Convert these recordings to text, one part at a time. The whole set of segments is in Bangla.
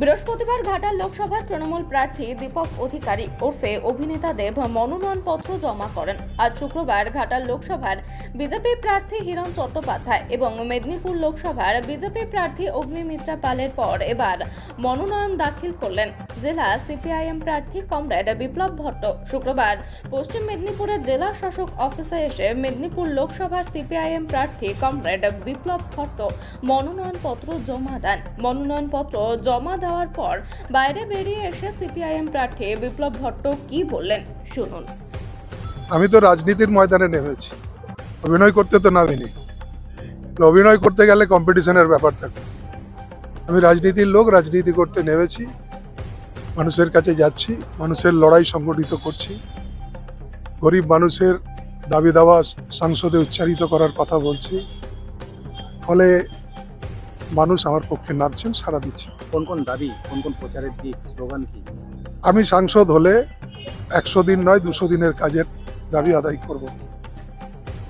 বৃহস্পতিবার ঘাটাল লোকসভার তৃণমূল প্রার্থী দীপক অধিকারী ওরফে অভিনেতা দেব মনোনয়নপত্র জমা করেন। আজ শুক্রবার ঘাটাল লোকসভার বিজেপি প্রার্থী হিরণ চট্টোপাধ্যায় এবং মেদিনীপুর লোকসভার বিজেপি প্রার্থী অগ্নিমিত্রা পালের পর এবার মনোনয়ন দাখিল করলেন। জেলা সিপিআইএম প্রার্থী কমরেড বিপ্লব ভট্ট শুক্রবার পশ্চিম মেদিনীপুরের জেলা শাসক অফিসে এসে মেদিনীপুর লোকসভার সিপিআইএম প্রার্থী কমরেড বিপ্লব ভট্ট মনোনয়নপত্র জমা দেন। মনোনয়নপত্র জমা দেওয়ার পর বাইরে বেরিয়ে এসে সিপিআইএম প্রার্থী বিপ্লব ভট্ট কি বললেন? শুনুন। আমি তো রাজনীতির ময়দানে নেমেছি। অভিনয় করতে তো নামিনি। অভিনয় করতে গেলে কম্পিটিশনের ব্যাপার থাকতো আমি রাজনীতির লোক, রাজনীতি করতে নেমেছি। মানুষের কাছে যাচ্ছি, মানুষের লড়াই সংগঠিত করছি। গরিব মানুষের দাবি দাওয়া সংসদে উচ্চারিত করার কথা বলছি। ফলে মানুষ আমার পক্ষে নামছেন সারা দিচ্ছে কোন কোন দাবি কোন কোন প্রচারের দিক স্লোগান কি? আমি সাংসদ হলে একশো দিন নয় দুশো দিনের কাজের দাবি আদায় করব।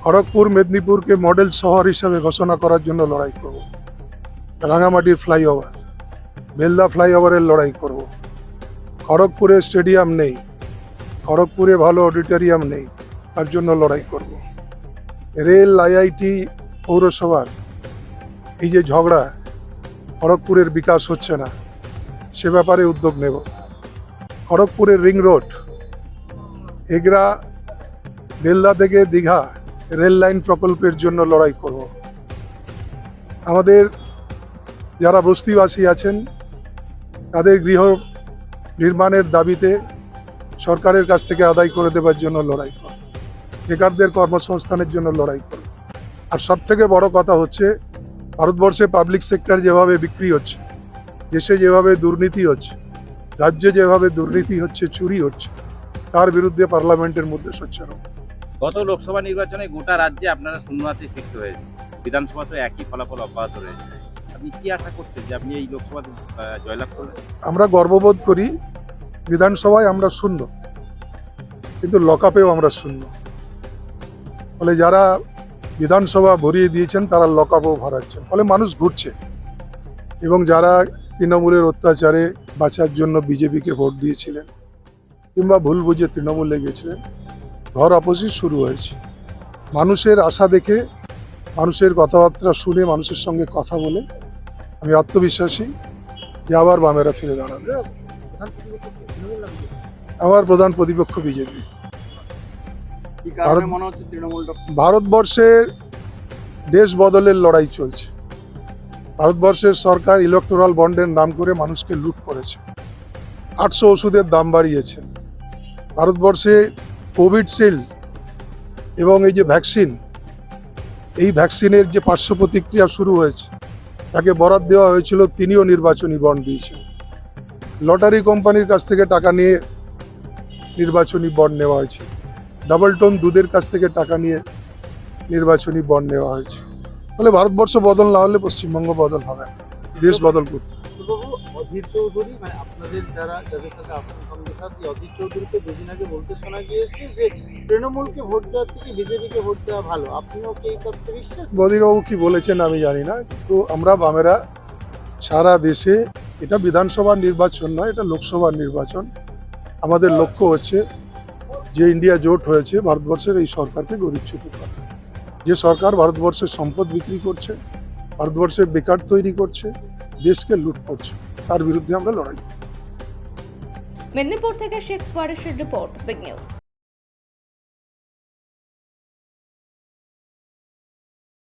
খড়গপুর মেদিনীপুরকে মডেল শহর হিসাবে ঘোষণা করার জন্য লড়াই করব। রাঙামাটির ফ্লাইওভার বেলদা ফ্লাইওভারের লড়াই করব। খড়গপুরে স্টেডিয়াম নেই খড়গপুরে ভালো অডিটোরিয়াম নেই তার জন্য লড়াই করব। রেল আইআইটি পৌরসভার এই যে ঝগড়া খড়গপুরের বিকাশ হচ্ছে না, সে ব্যাপারে উদ্যোগ নেব। খড়গপুরের রিং রোড, এগরা, বেলদা থেকে দীঘা রেল লাইন প্রকল্পের জন্য লড়াই করব। আমাদের যারা বস্তিবাসী আছেন, তাদের গৃহ নির্মাণের দাবিতে সরকারের কাছ থেকে আদায় করে দেওয়ার জন্য লড়াই করব। বেকারদের কর্মসংস্থানের জন্য লড়াই করব। আর সবথেকে বড় কথা হচ্ছে ভারতবর্ষে পাবলিক সেক্টর যেভাবে বিক্রি হচ্ছে দেশে যেভাবে দুর্নীতি হচ্ছে রাজ্যে যেভাবে দুর্নীতি হচ্ছে চুরি হচ্ছে তার বিরুদ্ধে পার্লামেন্টের মধ্যে সোচ্চার। গত লোকসভা নির্বাচনে গোটা রাজ্যে আপনারা শূন্যহাতে ফিরতে হয়েছে। বিধানসভা তো একই ফলাফল অব্যাহত রয়েছে। আপনি কি আশা করছেন যে আপনি এই লোকসভাতে জয়লাভ করবেন? আমরা গর্ববোধ করি বিধানসভায় আমরা শূন্য কিন্তু লকআপেও আমরা শূন্য। ফলে যারা বিধানসভা ভরিয়ে দিয়েছেন, তারা লকআপও ভরাচ্ছেন। ফলে মানুষ ঘুরছে। এবং যারা তৃণমূলের অত্যাচারে বাঁচার জন্য বিজেপিকে ভোট দিয়েছিলেন, কিংবা ভুল বুঝে তৃণমূলে গেছিলেন, ঘর অপোজিট শুরু হয়েছে। মানুষের আশা দেখে, মানুষের কথাবার্তা শুনে, মানুষের সঙ্গে কথা বলে আমি আত্মবিশ্বাসী যে আবার বামেরা ফিরে দাঁড়াবে? আমার প্রধান প্রতিপক্ষ বিজেপি। কি কারণে ভারত- মনে হচ্ছে তৃণমূলটা ভারতবর্ষে দেশ বদলের লড়াই চলছে। ভারতবর্ষের সরকার ইলেকট্রাল বন্ডের নাম করে মানুষকে লুট করেছে। আটশো ওষুধের দাম বাড়িয়েছেন ভারতবর্ষে কোভিডশিল্ড এবং এই যে ভ্যাকসিন এই ভ্যাকসিনের যে পার্শ্ব প্রতিক্রিয়া শুরু হয়েছে তাকে বরাদ দেওয়া হয়েছিল তিনিও নির্বাচনী বন্ড দিয়েছেন। লটারি কোম্পানির কাছ থেকে টাকা নিয়ে নির্বাচনী বন্ড নেওয়া হয়েছে। ডাবল টোন দুধের কাছ থেকে টাকা নিয়ে নির্বাচনী বন্ড নেওয়া হয়েছে। ফলে ভারতবর্ষ বদল না হলে পশ্চিমবঙ্গ বদল হবে না। দেশ বদল করতে। অধীর চৌধুরী মানে আপনাদের যারা যাদের সাথে আসন সমঝোতা সেই অধীর চৌধুরীকে দুদিন আগে বলতে শোনা গিয়েছে যে তৃণমূলকে ভোট দেওয়ার থেকে বিজেপিকে ভোট দেওয়া ভালো। আপনিও কি এই তত্ত্বে বিশ্বাস? বদিরবাবু কি বলেছেন আমি জানি না কিন্তু আমরা বামেরা সারা দেশে এটা বিধানসভার নির্বাচন নয় এটা লোকসভা নির্বাচন। আমাদের লক্ষ্য হচ্ছে যে ইন্ডিয়া জোট হয়েছে ভারতবর্ষের, এই সরকারকে গরিবচ্যুত করা। যে সরকার ভারতবর্ষের সম্পদ বিক্রি করছে ভারতবর্ষের বেকার তৈরি করছে, দেশকে লুট করছে, তার বিরুদ্ধে আমরা লড়াই মেদিনীপুর থেকে শেখ ফারেশের রিপোর্ট, বিগ নিউজ।